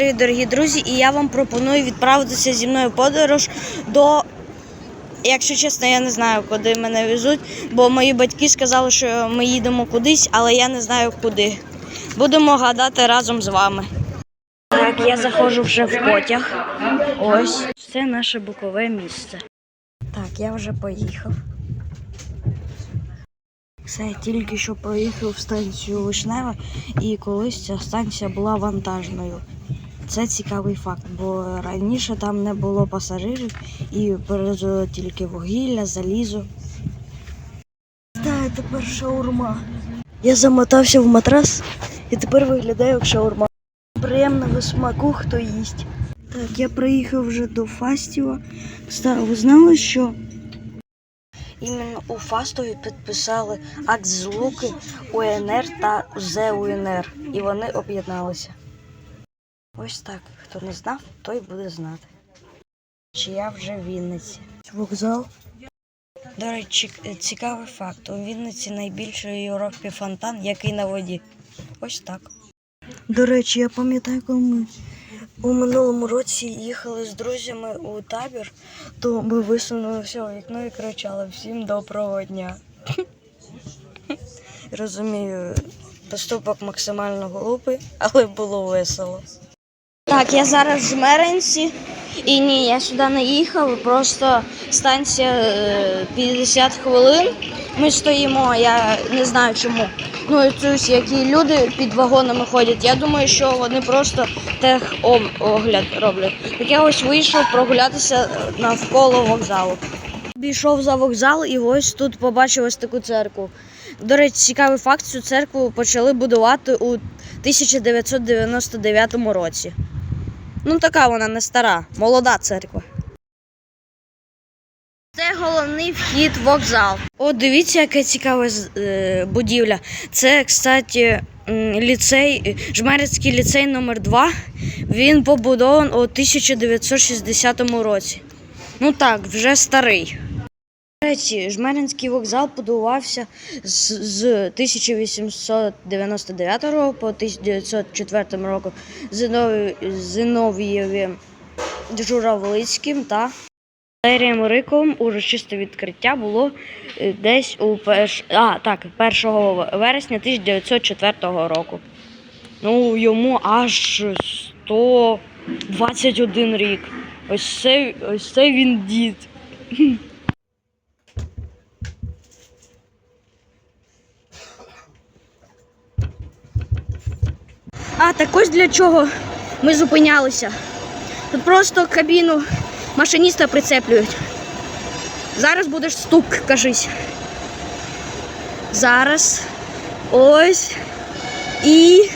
привіт, дорогі друзі! І я вам пропоную відправитися зі мною подорож до. Якщо чесно, я не знаю, куди мене везуть, бо мої батьки сказали, що ми їдемо кудись, але я не знаю куди. Будемо гадати разом з вами. Так, я заходжу вже в потяг. Ось. Це наше бокове місце. Так, я вже поїхав. Все, я тільки що проїхав станцію Вишнева, і колись ця станція була вантажною. Це цікавий факт, бо раніше там не було пасажирів і перевозили тільки вугілля, залізо. Так, тепер шаурма. Я замотався в матрас і тепер виглядаю як шаурма. Приємного смаку, хто їсть. Так, я приїхав вже до Фастіва. Кстати, ви знали, що іменно у Фастові підписали акт злуки УНР та ЗУНР, і вони об'єдналися. Ось так. Хто не знав, той буде знати. Чи я вже в Вінниці. Вокзал. До речі, е, цікавий факт. У Вінниці найбільший в Європі фонтан, який на воді. Ось так. До речі, я пам'ятаю, коли ми у минулому році їхали з друзями у табір, то ми висунулися у вікно і кричали всім доброго дня. Розумію, поступок максимально глупий, але було весело. Так, я зараз в Жмеринці. І ні, я сюди не їхав, просто станція е, 50 хвилин. Ми стоїмо, я не знаю чому. Ну, і тут які люди під вагонами ходять. Я думаю, що вони просто техогляд роблять. Так я ось вийшов прогулятися навколо вокзалу. Обійшов за вокзал і ось тут побачив ось таку церкву. До речі, цікавий факт, цю церкву почали будувати у 1999 році. Ну, така вона не стара, молода церква. Це головний вхід в вокзал. О, дивіться, яка цікава е, будівля. Це, кстати, ліцей, Жмерецький ліцей номер 2 Він побудований у 1960 році. Ну так, вже старий. Речі, Жмеринський вокзал будувався з, з 1899 року по 1904 року Зинові- Зиновієвим Журавлицьким та Валерієм Риковим урочисте відкриття було е, десь у перш... а, так, 1 вересня 1904 року. Ну, йому аж 121 рік. Ось це, ось це він дід. А, так ось для чого ми зупинялися. Тут просто кабіну машиніста прицеплюють. Зараз будеш стук, кажись. Зараз. Ось. І.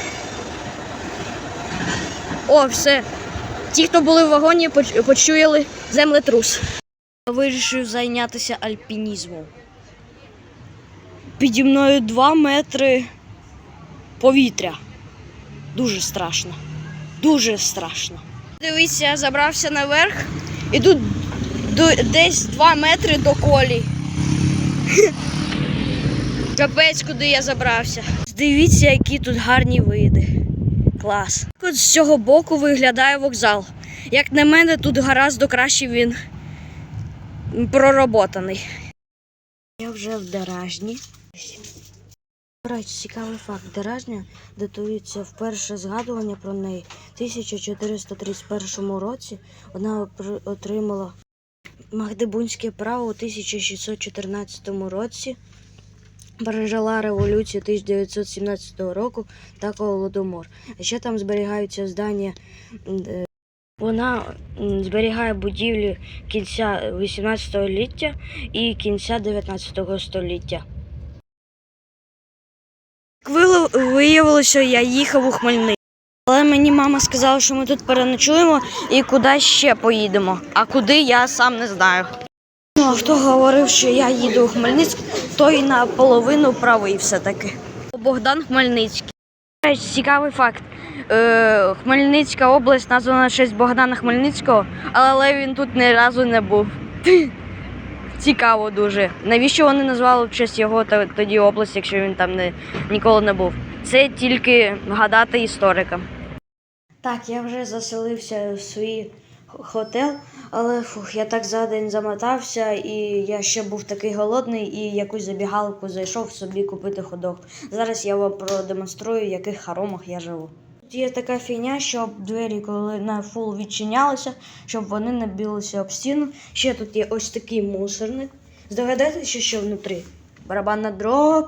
О, все. Ті, хто були в вагоні, почуяли землетрус. Вирішив зайнятися альпінізмом. Піді мною 2 метри повітря. Дуже страшно. Дуже страшно. Дивіться, я забрався наверх і тут десь 2 метри до колі. Капець, куди я забрався. Дивіться, які тут гарні види. Клас. От з цього боку виглядає вокзал. Як на мене, тут гораздо краще він пророботаний. Я вже в Деражні. Речі, цікавий факт. Деражня датується вперше згадування про неї. В 1431 році вона отримала Магдебунське право у 1614 році. Пережила революцію 1917 року та Голодомор. Ще там зберігаються здання. е, Вона зберігає будівлі кінця 18 століття і кінця 19 століття. Виявилося, я їхав у Хмельницький. Але мені мама сказала, що ми тут переночуємо і куди ще поїдемо. А куди я сам не знаю. Ну, а хто говорив, що я їду у Хмельницьк, той наполовину правий все-таки. Богдан Хмельницький. Цікавий факт. Е, Хмельницька область названа в честь Богдана Хмельницького, але він тут ні разу не був. Цікаво дуже. Навіщо вони назвали в честь його тоді область, якщо він там не, ніколи не був? Це тільки гадати історикам. Так, я вже заселився в свій хотел, але фух, я так за день замотався, і я ще був такий голодний, і якусь забігалку зайшов собі купити ходок. Зараз я вам продемонструю, в яких хоромах я живу. Є така фігня, щоб двері, коли на фул відчинялися, щоб вони не білися об стіну. Ще тут є ось такий мусорник. Здогадайтеся, що внутрі? Барабанна дроб,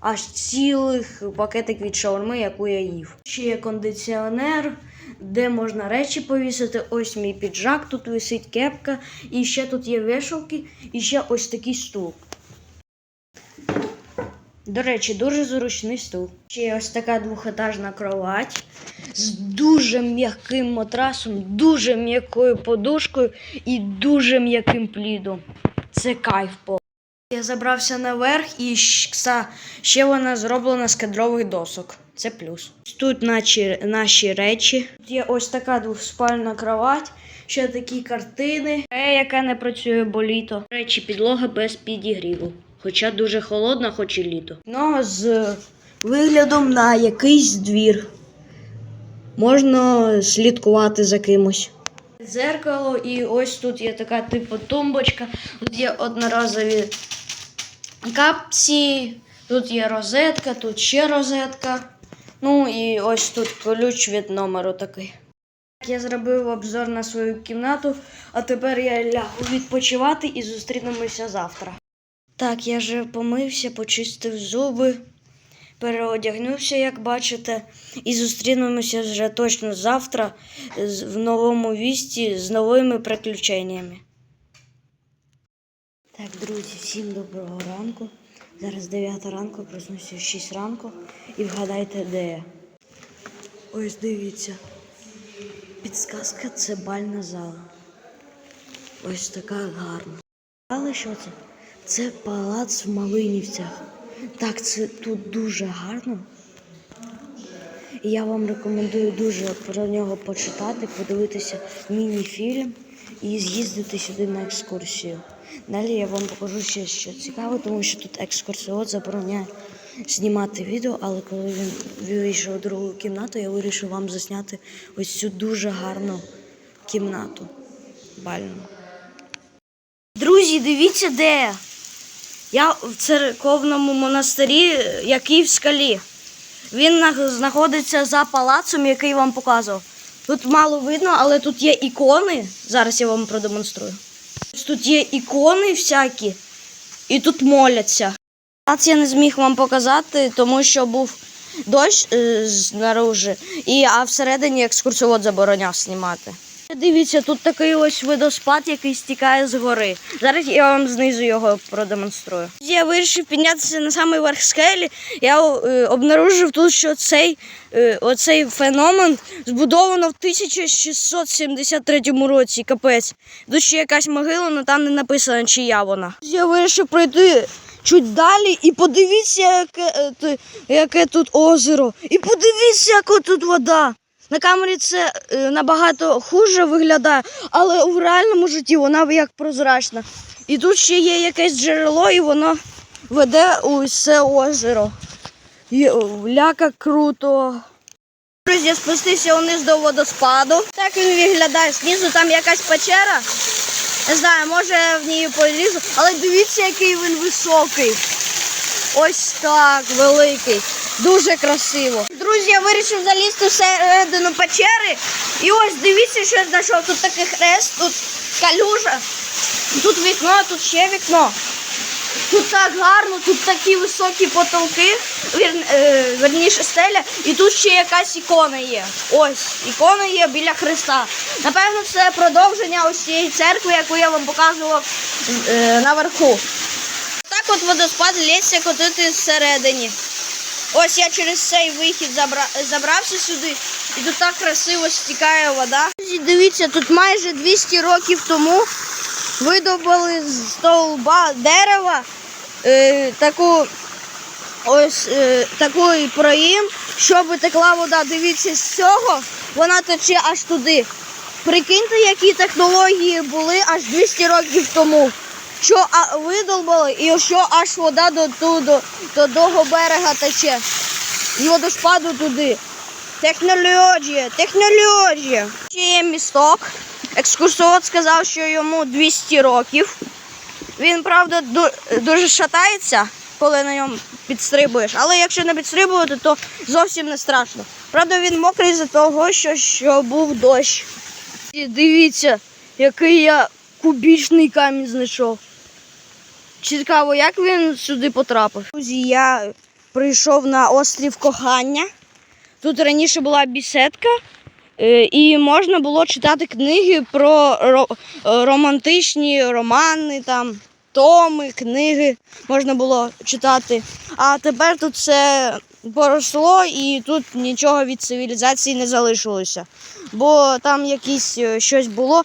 аж цілих пакетик від шаурми, яку я їв. Ще є кондиціонер, де можна речі повісити. Ось мій піджак, тут висить кепка, і ще тут є вешалки, і ще ось такий стул. До речі, дуже зручний стул. Ще ось така двохетажна кровать з дуже м'яким матрасом, дуже м'якою подушкою і дуже м'яким плідом. Це кайф по. Я забрався наверх і ще вона зроблена з кедрових досок. Це плюс. Тут наші, наші речі. Тут є ось така двоспальна кровать, ще такі картини, е, яка не працює, бо літо. Речі, підлога без підігріву. Хоча дуже холодна, хоч і літо. Ну, з виглядом на якийсь двір. Можна слідкувати за кимось. Дзеркало, і ось тут є така типу тумбочка. Тут є одноразові капці, тут є розетка, тут ще розетка. Ну і ось тут ключ від номеру такий. Я зробив обзор на свою кімнату, а тепер я лягу відпочивати і зустрінемося завтра. Так, я вже помився, почистив зуби, переодягнувся, як бачите, і зустрінемося вже точно завтра в новому вісті з новими приключеннями. Так, друзі, всім доброго ранку. Зараз 9 ранку, проснуся в 6 ранку і вгадайте, де я. Ось дивіться. Підсказка це бальна зала. Ось така гарна. Але що це? Це палац в Малинівцях. Так, це тут дуже гарно. Я вам рекомендую дуже про нього почитати, подивитися міні-фільм і з'їздити сюди на екскурсію. Далі я вам покажу ще що цікаве, тому що тут екскурсіод забороняє знімати відео, але коли він вийшов у другу кімнату, я вирішив вам засняти ось цю дуже гарну кімнату бальну. Друзі, дивіться, де я. Я в церковному монастирі, який в скалі. Він знаходиться за палацом, який вам показував. Тут мало видно, але тут є ікони. Зараз я вам продемонструю. Тут є ікони всякі, і тут моляться. Палац я не зміг вам показати, тому що був дощ е, знаружи, і, а всередині екскурсовод забороняв знімати. Дивіться, тут такий ось водоспад, який стікає з гори. Зараз я вам знизу його продемонструю. Я вирішив піднятися на самий верх скелі. Я е, обнаружив тут, що цей, е, оцей феномен збудовано в 1673 році. Капець. Тут ще якась могила, але там не написано, чия вона. Я вирішив пройти чуть далі і подивіться, яке, е, яке тут озеро. І подивіться, яка тут вода. На камері це е, набагато хуже виглядає, але у реальному житті вона як прозрачна. І тут ще є якесь джерело, і воно веде у це озеро. Є- Ляка круто. Друзі, я спустився вниз до водоспаду. Так він виглядає. Знизу там якась печера. Не знаю, може я в ній полізу, але дивіться, який він високий. Ось так, великий. Дуже красиво. Друзі, я вирішив залізти всередину печери. І ось дивіться, що я знайшов. Тут такий хрест, тут калюжа, тут вікно, тут ще вікно. Тут так гарно, тут такі високі потолки, вір, е, верніше стеля, і тут ще якась ікона є. Ось, ікона є біля Христа. Напевно, це продовження ось цієї церкви, яку я вам показував е, наверху. От водоспад лється котити всередині. Ось я через цей вихід забра... забрався сюди, і тут так красиво стікає вода. Дивіться, тут майже 200 років тому видобули з стовба дерева е, таку ось е, такий проїм, щоб текла вода. Дивіться, з цього вона тече аж туди. Прикиньте, які технології були аж 200 років тому. Що а, видолбали і що аж вода до, ту- до, до того берега тече. І водоспаду туди. Технологія, технологія. Ще є місток. Екскурсовод сказав, що йому 200 років. Він, правда, дуже шатається, коли на ньому підстрибуєш. Але якщо не підстрибувати, то зовсім не страшно. Правда, він мокрий за того, що, що був дощ. І дивіться, який я кубічний камінь знайшов. Цікаво, як він сюди потрапив. Друзі, я прийшов на острів кохання. Тут раніше була бісідка, е, і можна було читати книги про е, романтичні романи, там, томи, книги можна було читати. А тепер тут все поросло і тут нічого від цивілізації не залишилося. Бо там якісь е, щось було.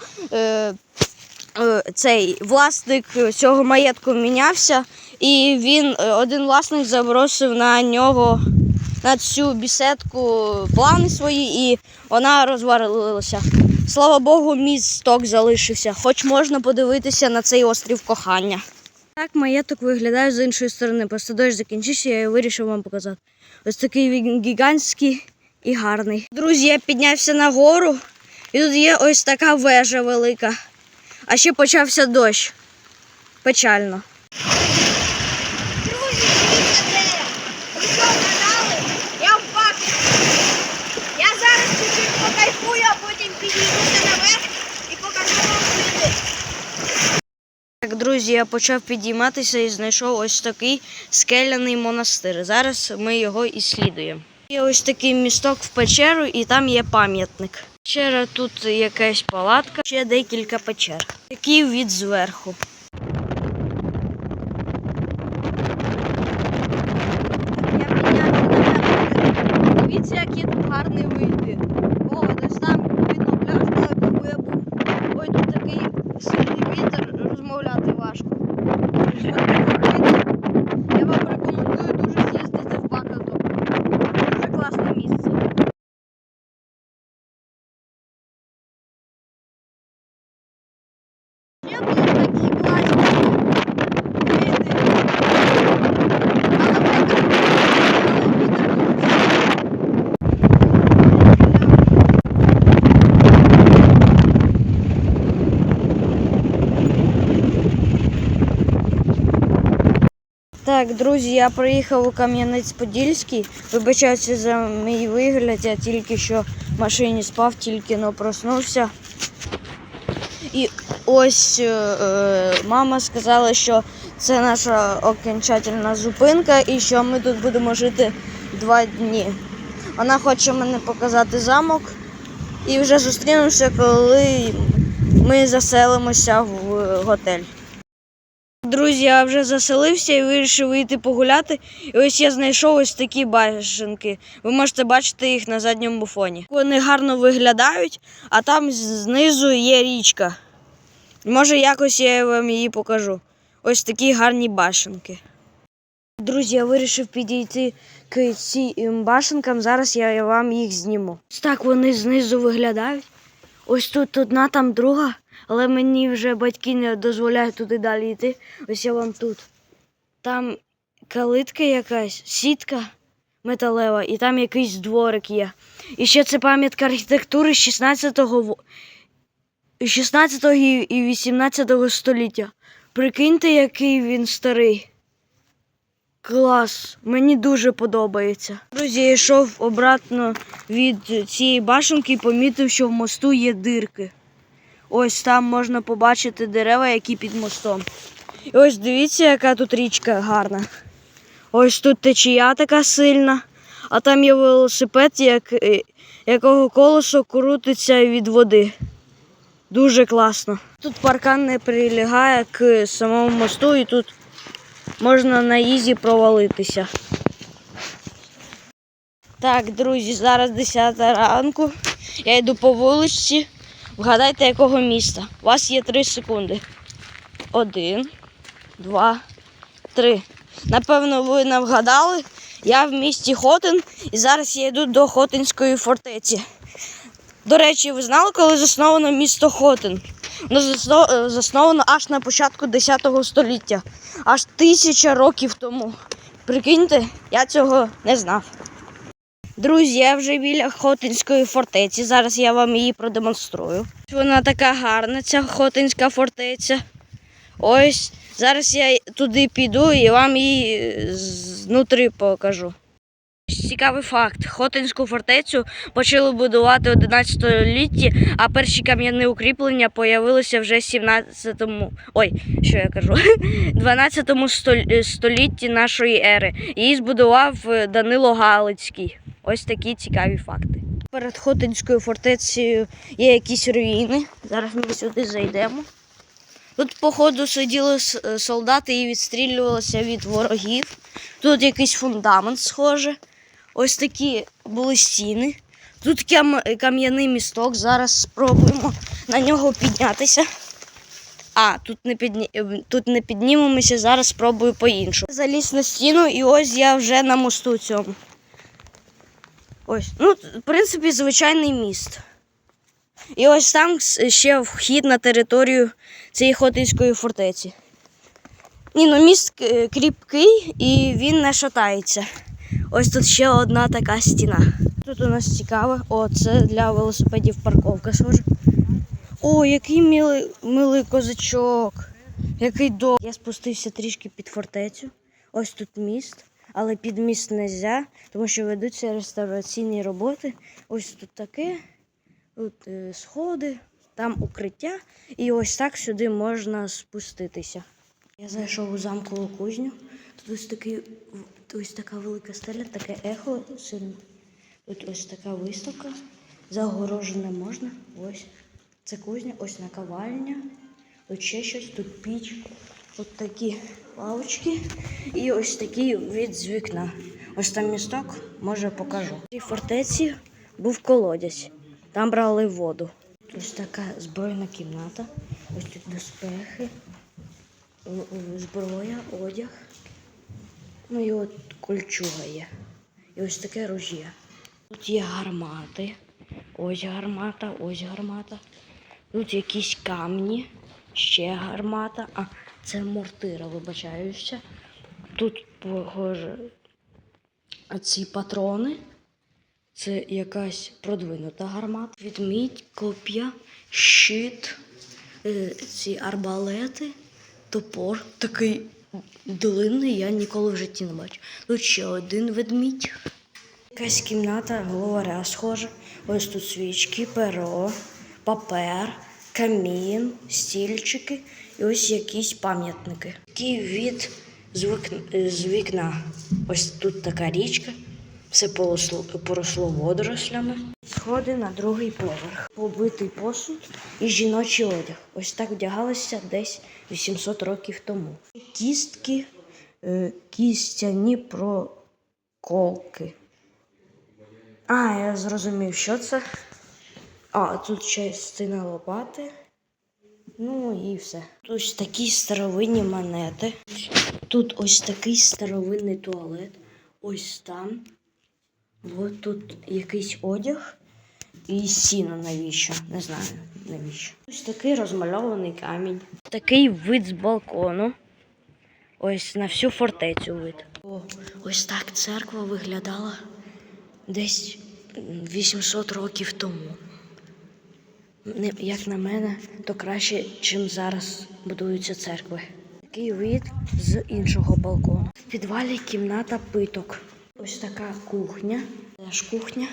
Е, е, Цей власник цього маєтку мінявся, і він е, один власник забросив на нього на цю бісідку плани свої, і вона розвалилася. Слава Богу, місток залишився, хоч можна подивитися на цей острів кохання. Так маєток виглядає з іншої сторони. Просто дощ закінчився, я вирішив вам показати. Ось такий він гігантський і гарний. Друзі, я піднявся на гору, і тут є ось така вежа велика. А ще почався дощ. Печально. Друзі, дивіться. Ви що? Я в бакі. Я зараз чуть-чуть покайфую, а потім підійдуся наверх і покажу вам. Так, друзі, я почав підійматися і знайшов ось такий скеляний монастир. Зараз ми його іслідуємо. Є ось такий місток в печеру, і там є пам'ятник. Печера тут якась палатка, ще декілька печер. Такий від зверху. Дивіться, який тут гарний види. О, десь там видно пляж, на якому я був. Ой, тут такий сильний вітер, розмовляти важко. Я вам рекомендую дуже з'їздити в Бакату. Дуже класне місце. Ще тут такі класні види. Але потім вітер дуже Так, друзі, я приїхав у Кам'янець-Подільський. Вибачаюся за мій вигляд, я тільки що в машині спав, тільки но проснувся. І ось е, е, мама сказала, що це наша окончательна зупинка і що ми тут будемо жити два дні. Вона хоче мене показати замок і вже зустрінемося, коли ми заселимося в готель. Друзі, я вже заселився і вирішив вийти погуляти. І ось я знайшов ось такі башенки. Ви можете бачити їх на задньому фоні. Вони гарно виглядають, а там знизу є річка. Може, якось я вам її покажу. Ось такі гарні башенки. Друзі, я вирішив підійти к цим башенкам. Зараз я вам їх зніму. Ось так вони знизу виглядають. Ось тут одна, там друга, але мені вже батьки не дозволяють туди далі йти. Ось я вам тут. Там калитка якась, сітка металева, і там якийсь дворик є. І ще це пам'ятка архітектури 16-го, 16-го і і 18 століття. Прикиньте, який він старий. Клас, мені дуже подобається. Друзі, я йшов обратно від цієї башенки і помітив, що в мосту є дирки. Ось там можна побачити дерева, які під мостом. І ось дивіться, яка тут річка гарна. Ось тут течія така сильна, а там є велосипед, як, е, якого колесо крутиться від води. Дуже класно. Тут паркан не прилягає к самому мосту, і тут можна на ізі провалитися. Так, друзі, зараз 10 ранку. Я йду по вулиці. Вгадайте, якого міста. У вас є 3 секунди. Один, два, три. Напевно, ви не вгадали. Я в місті Хотин і зараз я йду до Хотинської фортеці. До речі, ви знали, коли засновано місто Хотин? Воно е, засновано аж на початку 10 століття, аж тисяча років тому. Прикиньте, я цього не знав. Друзі, я вже біля Хотинської фортеці. Зараз я вам її продемонструю. Вона така гарна, ця Хотинська фортеця. Ось зараз я туди піду і вам її знутрі покажу. Цікавий факт: Хотинську фортецю почали будувати у 11 столітті, а перші кам'яні укріплення появилися вже в 17-му, ой, що я кажу, 12 стол- столітті нашої ери. Її збудував е, Данило Галицький. Ось такі цікаві факти. Перед Хотинською фортецею є якісь руїни. Зараз ми сюди зайдемо. Тут, походу, сиділи е, солдати і відстрілювалися від ворогів. Тут якийсь фундамент схоже. Ось такі були стіни. Тут кам'яний місток. Зараз спробуємо на нього піднятися. А, тут не, підні... тут не піднімемося, зараз спробую по-іншому. Заліз на стіну, і ось я вже на мосту цьому. Ось. Ну, в принципі, звичайний міст. І ось там ще вхід на територію цієї Хотинської фортеці. Ні, ну міст кріпкий і він не шатається. Ось тут ще одна така стіна. Тут у нас цікаве. О, це для велосипедів парковка схоже. О, який милий, милий козачок. Який до. Я спустився трішки під фортецю. Ось тут міст, але під міст не можна, тому що ведуться реставраційні роботи. Ось тут таке. Тут е, сходи, там укриття, і ось так сюди можна спуститися. Я зайшов у замкову кузню. Тут ось такий ось така велика стеля, таке ехо сильне. Тут ось така виставка. Загорожена можна. Ось. Це кузня, ось наковальня. Тут ще щось, тут піч. Тут такі лавочки і ось такий від з вікна. Ось там місток, може покажу. В цій фортеці був колодязь. Там брали воду. Ось така збройна кімната. Ось тут доспехи, зброя, одяг. Ну і от кольчуга є. І ось таке ружьє. Тут є гармати. Ось гармата, ось гармата. Тут якісь камні, ще гармата. А, це мортира, вибачаюся. Тут, похоже, ці патрони. Це якась продвинута гармата. Відмідь, коп'я, щит, е, ці арбалети, топор. Такий длинний, я ніколи в житті не бачу. Тут ще один ведмідь. Якась кімната, говоря, схожа. Ось тут свічки, перо, папер, камін, стільчики і ось якісь пам'ятники. Такий від з вікна. Ось тут така річка. Все поросло, поросло водорослями. Сходи на другий поверх. Побитий посуд і жіночий одяг. Ось так вдягалися десь 800 років тому. Кістки, е, кістяні проколки. А, я зрозумів, що це. А, тут частина лопати. Ну і все. Тут ось такі старовинні монети. Тут ось такий старовинний туалет. Ось там. От тут якийсь одяг і сіно навіщо? Не знаю навіщо. Ось такий розмальований камінь. Такий вид з балкону. Ось на всю фортецю вид. О, ось так церква виглядала десь 800 років тому. Як на мене, то краще, чим зараз будуються церкви. Такий вид з іншого балкону. В підвалі кімната питок. Ось така кухня. Теж кухня.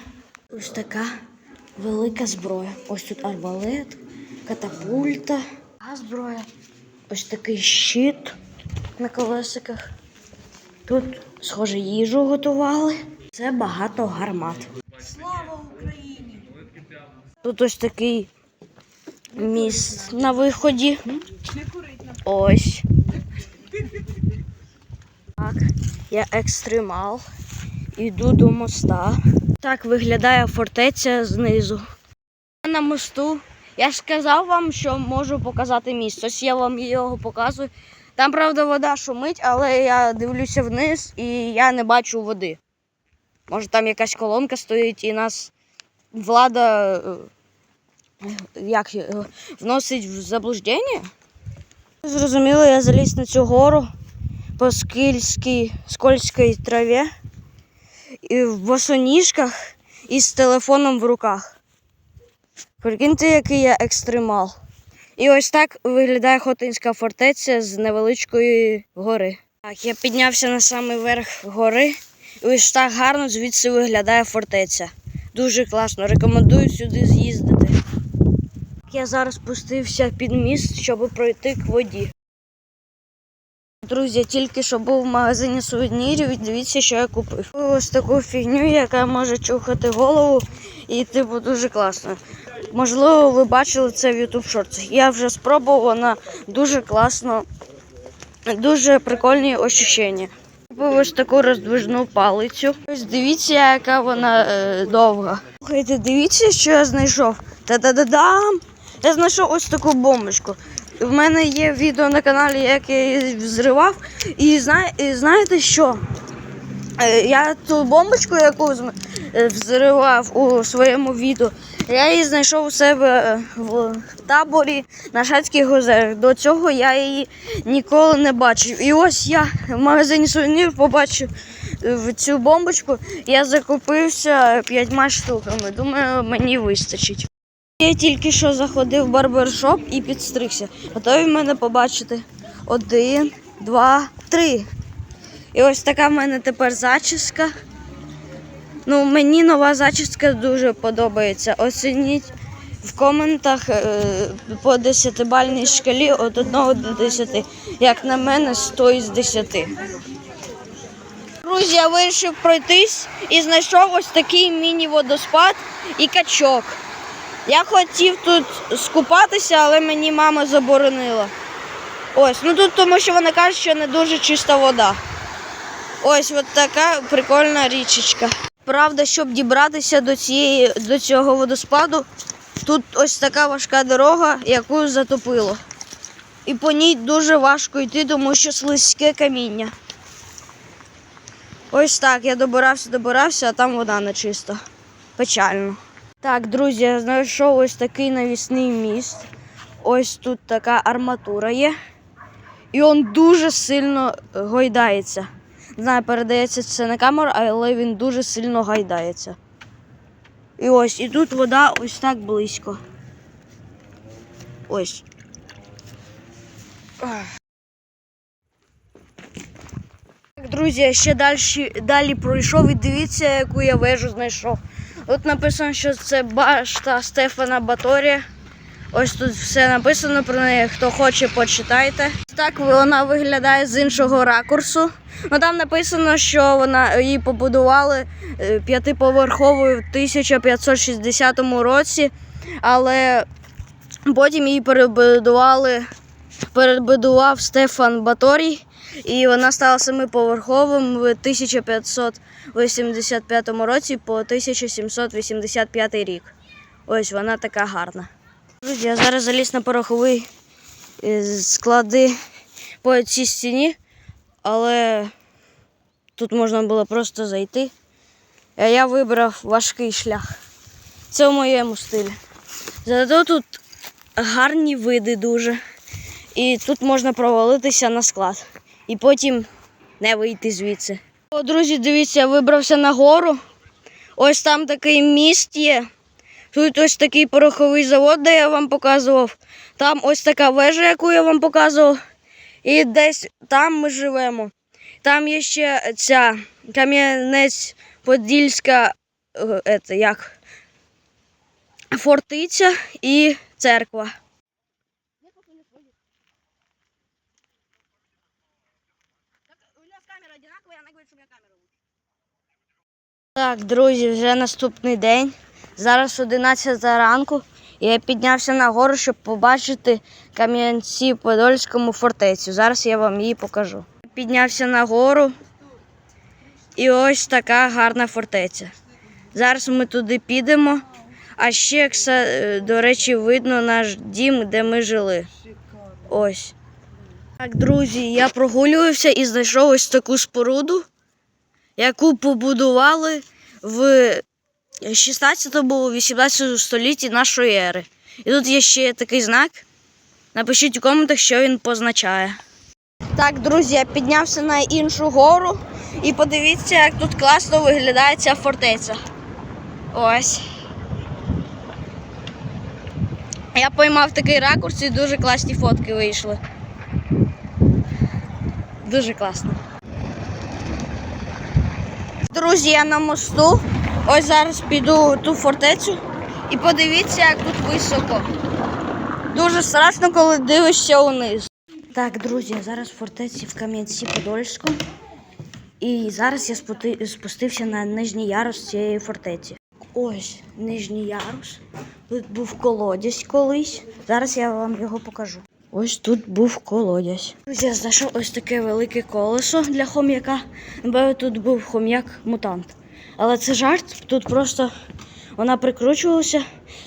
Ось така велика зброя. Ось тут арбалет, катапульта, а зброя. Ось такий щит на колесиках. Тут, схоже, їжу готували. Це багато гармат. Слава Україні! Тут ось такий міст на виході. Ось. Так, я екстремал. Іду до моста. Так виглядає фортеця знизу. На мосту. Я ж сказав вам, що можу показати місце. Ось я вам його показую. Там, правда, вода шумить, але я дивлюся вниз і я не бачу води. Може, там якась колонка стоїть і нас влада е, як е, вносить в заблуждення? Зрозуміло, я заліз на цю гору по скільській скользькій траві. В босоніжках і з телефоном в руках. Прикиньте, який я екстремал. І ось так виглядає Хотинська фортеця з невеличкої гори. Так, я піднявся на самий верх гори, і ось так гарно звідси виглядає фортеця. Дуже класно, рекомендую сюди з'їздити. Я зараз спустився під міст, щоб пройти к воді. Друзі, тільки що був в магазині сувенірів і дивіться, що я купив. Ось таку фігню, яка може чухати голову, і типу дуже класно. Можливо, ви бачили це в YouTube Shorts. Я вже спробував, вона дуже класно, дуже прикольні ощущення. Купив ось таку роздвижну палицю. Ось дивіться, яка вона е, довга. Слухайте, дивіться, що я знайшов. Та-да-да-дам! Я знайшов ось таку бомбочку. В мене є відео на каналі, як я її взривав. І, зна... і знаєте що? Е, Я ту бомбочку, яку е, взривав у своєму відео, я її знайшов у себе е, в таборі на Шацьких озерах. До цього я її ніколи не бачив. І ось я в магазині сувенірів побачив цю бомбочку. Я закупився п'ятьма штуками. Думаю, мені вистачить. Я тільки що заходив в барбершоп і підстригся. Готові мене побачити? Один, два, три. І ось така в мене тепер зачіска. Ну, мені нова зачіска дуже подобається. Оцініть в коментах е, по 10-бальній шкалі від 1 до 10. Як на мене, 100 із 10. Друзі, я вирішив пройтись і знайшов ось такий міні-водоспад і качок. Я хотів тут скупатися, але мені мама заборонила. Ось, ну тут тому що вона каже, що не дуже чиста вода. Ось от така прикольна річечка. Правда, щоб дібратися до цієї до цього водоспаду, тут ось така важка дорога, яку затопило. І по ній дуже важко йти, тому що слизьке каміння. Ось так, я добирався, добирався, а там вода нечиста. Печально. Так, друзі, я знайшов ось такий навісний міст. Ось тут така арматура є. І він дуже сильно е, гойдається. Не знаю, передається це на камеру, але він дуже сильно гайдається. І ось, і тут вода ось так близько. Ось. Так, друзі, я ще далі, далі пройшов і дивіться, яку я вежу знайшов. Тут написано, що це башта Стефана Баторія. Ось тут все написано про неї. Хто хоче, почитайте. Так вона виглядає з іншого ракурсу. Ну там написано, що вона її побудували е, п'ятиповерховою в 1560 році, але потім її перебудували, перебудував Стефан Баторій, і вона стала семиповерховим в 1585 році по 1785 рік. Ось вона така гарна. Друзі, я зараз заліз на пороховий е, склади по цій стіні, але тут можна було просто зайти. А я вибрав важкий шлях. Це в моєму стилі. Зато тут гарні види дуже. І тут можна провалитися на склад. І потім не вийти звідси. Друзі, дивіться, я вибрався на гору. Ось там такий міст є. Тут ось такий пороховий завод, де я вам показував. Там ось така вежа, яку я вам показував. І десь там ми живемо. Там є ще ця кам'янець Подільська е, як, фортиця і церква. Так, друзі, вже наступний день. Зараз 11 ранку. Я піднявся на гору, щоб побачити кам'янці Подольському фортецю. Зараз я вам її покажу. Піднявся на гору. І ось така гарна фортеця. Зараз ми туди підемо. А ще, е, до речі, видно наш дім, де ми жили. Ось. Так, друзі, я прогулювався і знайшов ось таку споруду, яку побудували в 16-18 столітті нашої ери. І тут є ще такий знак. Напишіть у коментах, що він позначає. Так, друзі, я піднявся на іншу гору І подивіться, як тут класно виглядає ця фортеця. Ось. Я поймав такий ракурс і дуже класні фотки вийшли. Дуже класно. Друзі, я на мосту. Ось зараз піду в ту фортецю і подивіться, як тут високо. Дуже страшно, коли дивишся униз. Так, друзі, зараз в фортеці в Кам'янці-Подольську. І зараз я спути- спустився на нижній ярус цієї фортеці. Ось нижній ярус. Тут був колодязь колись. Зараз я вам його покажу. Ось тут був колодязь. Друзі, я знайшов ось таке велике колесо для хом'яка. Напевно, тут був хом'як-мутант. Але це жарт, тут просто вона прикручувалася,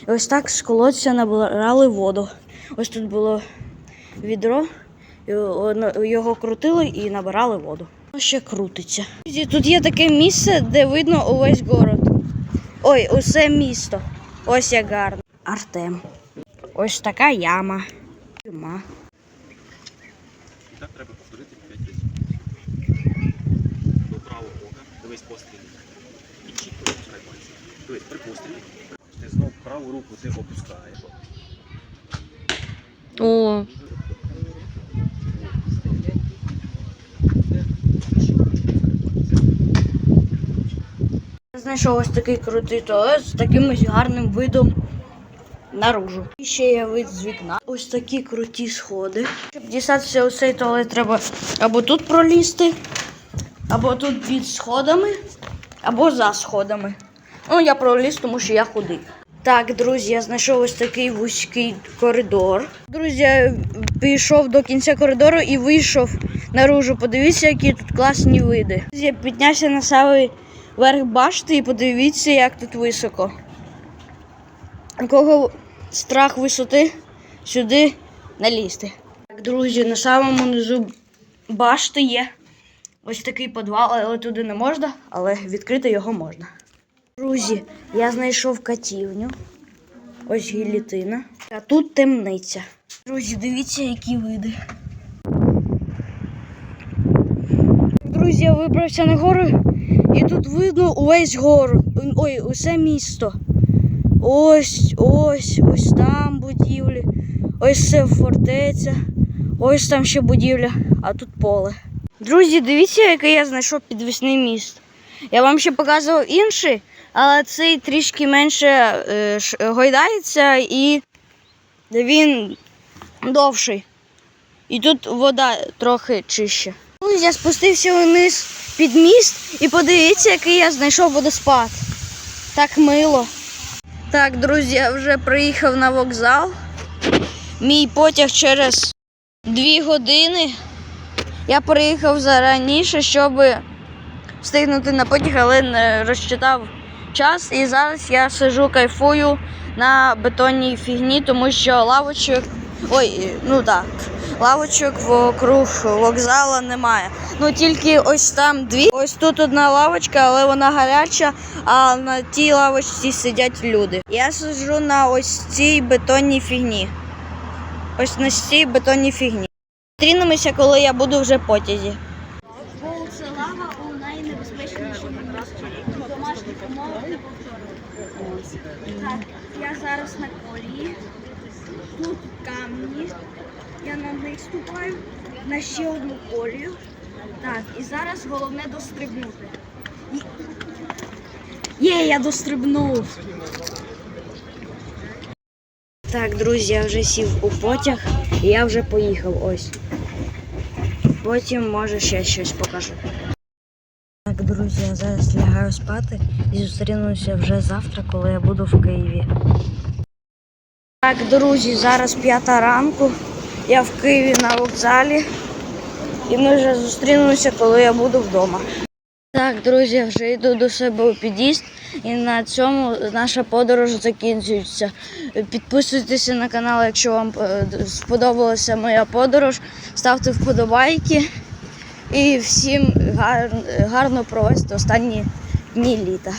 і ось так з колодця набирали воду. Ось тут було відро, його крутили і набирали воду. Воно ще крутиться. Друзі, Тут є таке місце, де видно увесь город. Ой, усе місто. Ось як гарно. Артем. Ось така яма. Тюрма. І так треба повторити 5 разів. До правого ока, дивись постріл. І чітко опускай пальці. Дивись, при пострілі. Ти знов праву руку ти опускаєш. О. Знайшов ось такий крутий туалет з таким ось гарним видом наружу. І ще є вид з вікна. Ось такі круті сходи. Щоб дістатися у цей туалет, треба або тут пролізти, або тут під сходами, або за сходами. Ну, я проліз, тому що я худий. Так, друзі, я знайшов ось такий вузький коридор. Друзі, я пішов до кінця коридору і вийшов наружу. Подивіться, які тут класні види. Я піднявся на самий верх башти і подивіться, як тут високо. Кого страх висоти, сюди не лізти. Так, друзі, на самому низу башти є ось такий підвал, але туди не можна, але відкрити його можна. Друзі, я знайшов катівню. Ось гілітина. А тут темниця. Друзі, дивіться, які види. Друзі, я вибрався на гору, і тут видно увесь город. Ой, усе місто. Ось, ось, ось там будівлі, ось це фортеця, ось там ще будівля, а тут поле. Друзі, дивіться, який я знайшов підвісний міст. Я вам ще показував інший, але цей трішки менше е, гойдається і він довший. І тут вода трохи чище. Друзі, я спустився вниз під міст і подивіться, який я знайшов водоспад. Так мило. Так, друзі, я вже приїхав на вокзал. Мій потяг через дві години. Я приїхав зараніше, щоб встигнути на потяг, але не розчитав час. І зараз я сижу, кайфую на бетонній фігні, тому що лавочок. Ой, ну так, лавочок вокруг вокзала немає. Ну тільки ось там дві. Ось тут одна лавочка, але вона гаряча, а на тій лавочці сидять люди. Я сиджу на ось цій бетонній фігні. Ось на цій бетонній фігні. Зустрінемося, коли я буду вже потязі. Це лава у найнебезпечнішому домашніх умовах неповторно. Так, я зараз на колії. Тут камні. Я на них ступаю на ще одну колію. Так, і зараз головне дострибнути. Є, я дострибнув. Так, друзі, я вже сів у потяг і я вже поїхав ось. Потім, може, ще щось покажу. Так, друзі, я зараз лягаю спати і зустрінуся вже завтра, коли я буду в Києві. Так, друзі, зараз п'ята ранку. Я в Києві на вокзалі. І ми вже зустрінемося, коли я буду вдома. Так, друзі, я вже йду до себе у під'їзд, і на цьому наша подорож закінчується. Підписуйтеся на канал, якщо вам е, сподобалася моя подорож. Ставте вподобайки і всім гарно провести останні дні літа.